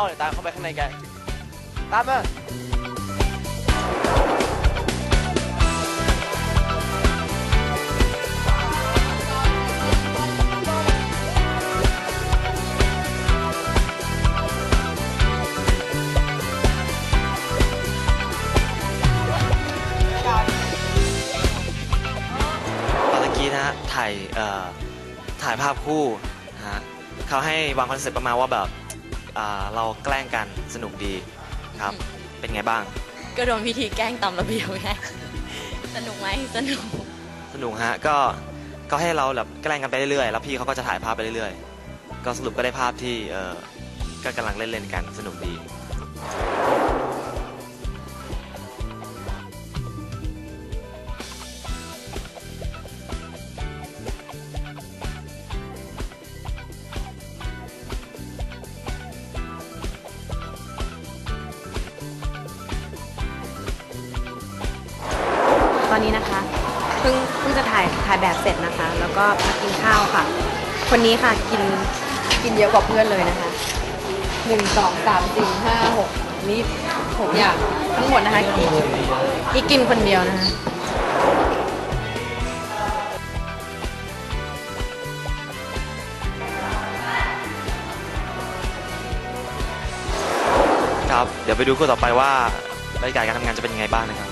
างในกัน ตามมาตอนตะกี้นะฮะถ่ายเอ่อถ่ายภาพคู่นะฮะเขาให้วางคอนเซ็ปต์ประมาณว่าแบบ อ่าเราแกล้งกันสนุกดีครับ เป็นไงบ้าง ก็โดนพิธีแกล้งตามระเบียบไง สนุกไหมสนุก สนุกฮะก็ก็ให้เราแบบแกล้งกันไปเรื่อยๆแล้วพี่เขาก็จะถ่ายภาพไปเรื่อยๆ ก็สรุปก็ได้ภาพที่เออก็กำลังเล่นๆกันสนุกดี ตอนนี้นะคะเพิ่งเพิ่งจะถ่ายถ่ายแบบเสร็จนะคะ แล้วก็มากินข้าวค่ะ คนนี้ค่ะกินกินเยอะกว่าเพื่อนเลยนะคะหนึ่งสองสามสี่ห้าหกนี่หกอย่างทั้งหมดนะคะกี่กี่กินคนเดียวนะคะครับ เดี๋ยวไปดูคู่ต่อไปว่าบรรยากาศการทำงานจะเป็นยังไงบ้างนะครับ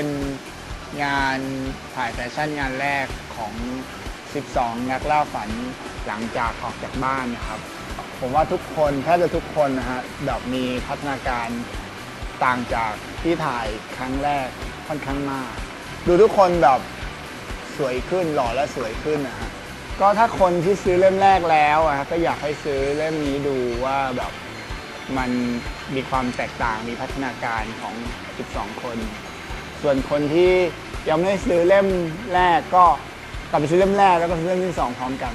เป็นงานถ่ายแฟชั่นงานแรกของ 12 นักล่าฝันหลังจากออกจากบ้านนะครับ ผมว่าทุกคนแทบจะทุกคนนะฮะแบบมีพัฒนาการต่างจากที่ถ่ายครั้งแรกค่อนข้างมาก ดูทุกคนแบบสวยขึ้นหล่อและสวยขึ้นนะฮะก็ถ้าคนที่ซื้อเล่มแรกแล้วอะฮะก็อยากให้ซื้อเล่มนี้ดูว่าแบบมันมีความแตกต่างมีพัฒนาการของ 12 คน ส่วนคนที่ยังไม่ได้ซื้อเล่มแรกก็กลับไปซื้อเล่มแรกแล้วก็ซื้อเล่มที่สองพร้อมกัน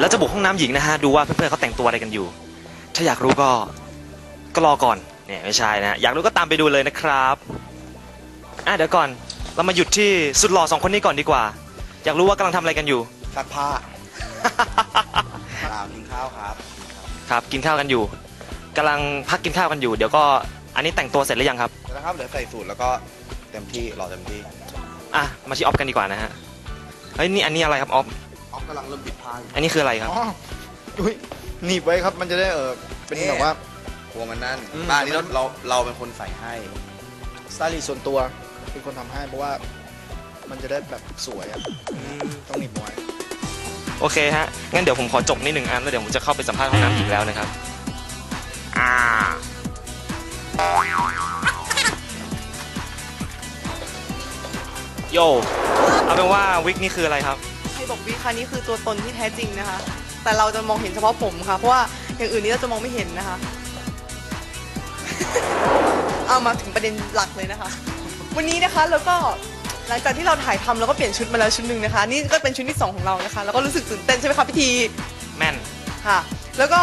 แล้วจะบุกห้องน้ำหญิงนะฮะ ดูว่าเพื่อนๆเขาแต่งตัวอะไรกันอยู่ ถ้าอยากรู้ก็ก็รอก่อนเนี่ยไม่ใช่นะอยากรู้ก็ตามไปดูเลยนะครับอะเดี๋ยวก่อนเรามาหยุดที่สุดหล่อสองคนนี้ก่อนดีกว่า อยากรู้ว่ากำลังทำอะไรกันอยู่ ซักผ้าเปล่ากินข้าวครับ ครับกินข้าวกันอยู่กำลังพักกินข้าวกันอยู่ เดี๋ยวก็อันนี้แต่งตัวเสร็จหรือยังครับ แล้วนะครับเดี๋ยวใส่สูตรแล้วก็ เต็มที่รอเต็มที่อะมาที่ออฟกันดีกว่านะฮะเฮ้ยนี่อันนี้อะไรครับออฟออฟกำลังเริ่มปิดผ้าอยู่อันนี้คืออะไรครับ อ๋ออุ้ยหนีบไว้ครับมันจะได้เออเป็นนี่แบบว่า กลัวมันนั่นอืม บ้านนี้เราเราเราเป็นคนใส่ให้ สไตลิสต์ส่วนตัวเป็นคนทำให้เพราะว่ามันจะได้แบบสวยอะต้องหนีบไว้โอเคฮะงั้นเดี๋ยวผมขอจบนิดหนึ่งอันแล้วเดี๋ยวผมจะเข้าไปสัมภาษณ์ห้องน้ำหญิงแล้วนะครับอ่า โยเอาเป็นว่าวิกนี่คืออะไรครับใครบอกวิคะนี่คือตัวตนที่แท้จริงนะคะ แต่เราจะมองเห็นเฉพาะผมค่ะ เพราะว่าอย่างอื่นนี่เราจะมองไม่เห็นนะคะ เอามาถึงประเด็นหลักเลยนะคะ วันนี้นะคะแล้วก็หลังจากที่เราถ่ายทำเราก็เปลี่ยนชุดมาแล้วชุดหนึ่งนะคะ นี่ก็เป็นชุดที่สองของเรานะคะแล้วก็รู้สึกตื่นเต้นใช่ไหมคะพี่ทีแม่นค่ะ แล้วก็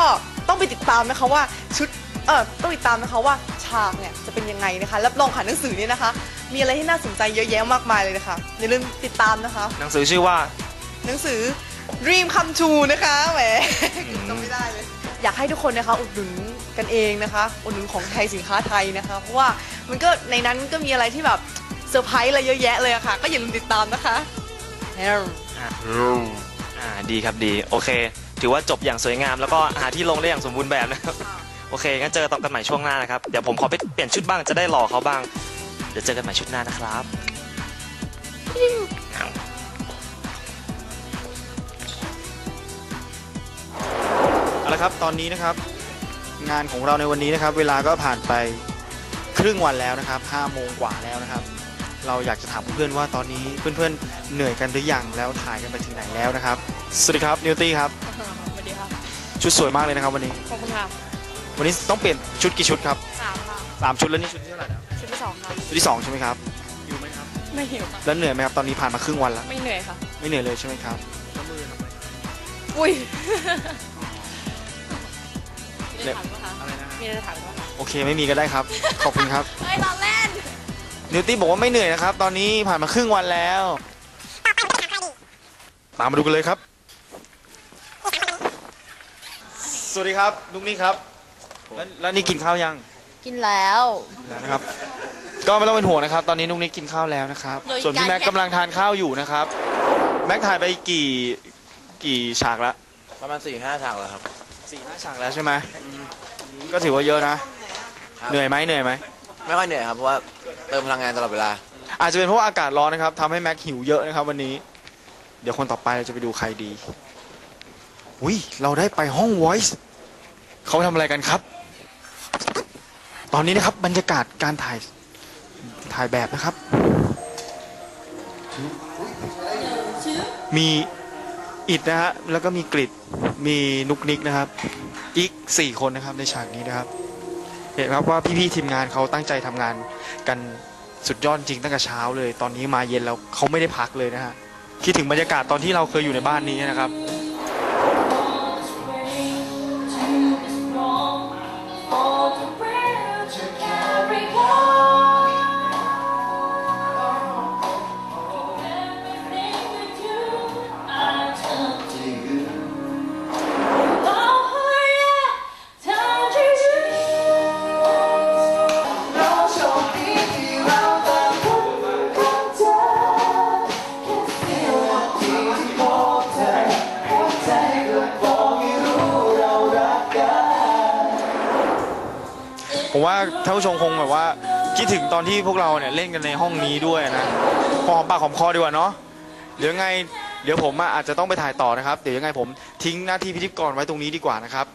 ต้องไปติดตามนะคะว่าชุดเออต้องติดตามนะคะว่าฉากเนี่ยจะเป็นยังไงนะคะรับรองค่ะหนังสือเนี่ยนะคะ มีอะไรที่น่าสนใจเยอะแยะมากมายเลยนะคะอย่าลืมติดตามนะคะ หนังสือชื่อว่า หนังสือ Dream Come True นะคะแหมจำไม่ได้เลย อยากให้ทุกคนนะคะอุดหนุนกันเองนะคะ อุดหนุนของไทยสินค้าไทยนะคะ เพราะว่ามันก็ในนั้นก็มีอะไรที่แบบเซอร์ไพรส์อะไรเยอะแยะเลยอะค่ะ ก็อย่าลืมติดตามนะคะแฮม อ่าอ่าดีครับดี โอเค ถือว่าจบอย่างสวยงาม แล้วก็หาที่ลงได้อย่างสมบูรณ์แบบนะครับ โอเคงั้นเจอกันใหม่ช่วงหน้านะครับ เดี๋ยวผมขอไปเปลี่ยนชุดบ้างจะได้หล่อเขาบ้างเดี๋ยวเจอกันใหม่ชุดหน้านะครับเอาละครับตอนนี้นะครับ งานของเราในวันนี้นะครับ เวลาก็ผ่านไปครึ่งวันแล้วนะครับ5โมงกว่าแล้วนะครับ เราอยากจะถามเพื่อนๆว่าตอนนี้เพื่อนๆเหนื่อยกันหรือยังแล้วถ่ายกันไปถึงไหนแล้วนะครับสวัสดีครับนิวตี้ครับสวัสดีค่ะชุดสวยมากเลยนะครับวันนี้ขอบคุณค่ะวันนี้ต้องเปลี่ยนชุดกี่ชุดครับสามค่ะ สามชุดแล้วนี่ชุดที่เท่าไหร่แล้วชุดที่สองค่ะชุดที่สองใช่ไหมครับอยู่ไหมครับไม่หิวค่ะแล้วเหนื่อยไหมครับตอนนี้ผ่านมาครึ่งวันแล้วไม่เหนื่อยค่ะ ไม่เหนื่อยเลยใช่ไหมครับอุ้ยเล็มีบอะไรถามปะคะอะไรนะมีอะไรถามปะคะโอเคไม่มีก็ได้ครับ ขอบคุณครับเฮ้ยเราเล่นนิวตี้บอกว่าไม่เหนื่อยนะครับ ตอนนี้ผ่านมาครึ่งวันแล้ว ตามมาดูกันเลยครับ สวัสดีครับนุกนี่ครับแล้วแล้วนี่กินข้าวยัง กินแล้วแล้ว นะครับ ก็ไม่ต้องเป็นห่วงนะครับ ตอนนี้นุกนี่กินข้าวแล้วนะครับ โดยส่วนพี่แม็กการกำลังทานข้าวอยู่นะครับ แม็กถ่ายไปกี่กี่ฉากแล้วประมาณสี่ห้าฉากแล้วครับ สี่ห้าฉากแล้วใช่ไหมก็ถือว่าเยอะนะ ครับ เหนื่อยไหมเหนื่อยไหม ไม่ค่อยเหนื่อยครับเพราะว่าเติมพลังงานตลอดเวลา อาจจะเป็นเพราะว่าอากาศร้อนนะครับทำให้แม็กหิวเยอะนะครับวันนี้ เดี๋ยวคนต่อไปเราจะไปดูใครดี อุ้ยเราได้ไปห้อง voice เขาทำอะไรกันครับ ตอนนี้นะครับบรรยากาศการถ่ายถ่ายแบบนะครับ มีอิดนะฮะแล้วก็มีกริดมีนุกนิกนะครับ อีกสี่คนนะครับในฉากนี้นะครับ เห็นครับว่าพี่ๆทีมงานเขาตั้งใจทำงานกันสุดยอดจริงตั้งแต่เช้าเลย ตอนนี้มาเย็นแล้วเขาไม่ได้พักเลยนะฮะคิดถึงบรรยากาศตอนที่เราเคยอยู่ในบ้านนี้นะครับ ว่าท่านผู้ชมคงแบบว่าคิดถึงตอนที่พวกเราเนี่ยเล่นกันในห้องนี้ด้วยนะพอหอมปากหอมคอดีกว่าเนาะเดี๋ยวยังไงเดี๋ยวผมอาจจะต้องไปถ่ายต่อนะครับ เดี๋ยวยังไงผมทิ้งหน้าที่พิธีกรไว้ตรงนี้ดีกว่านะครับ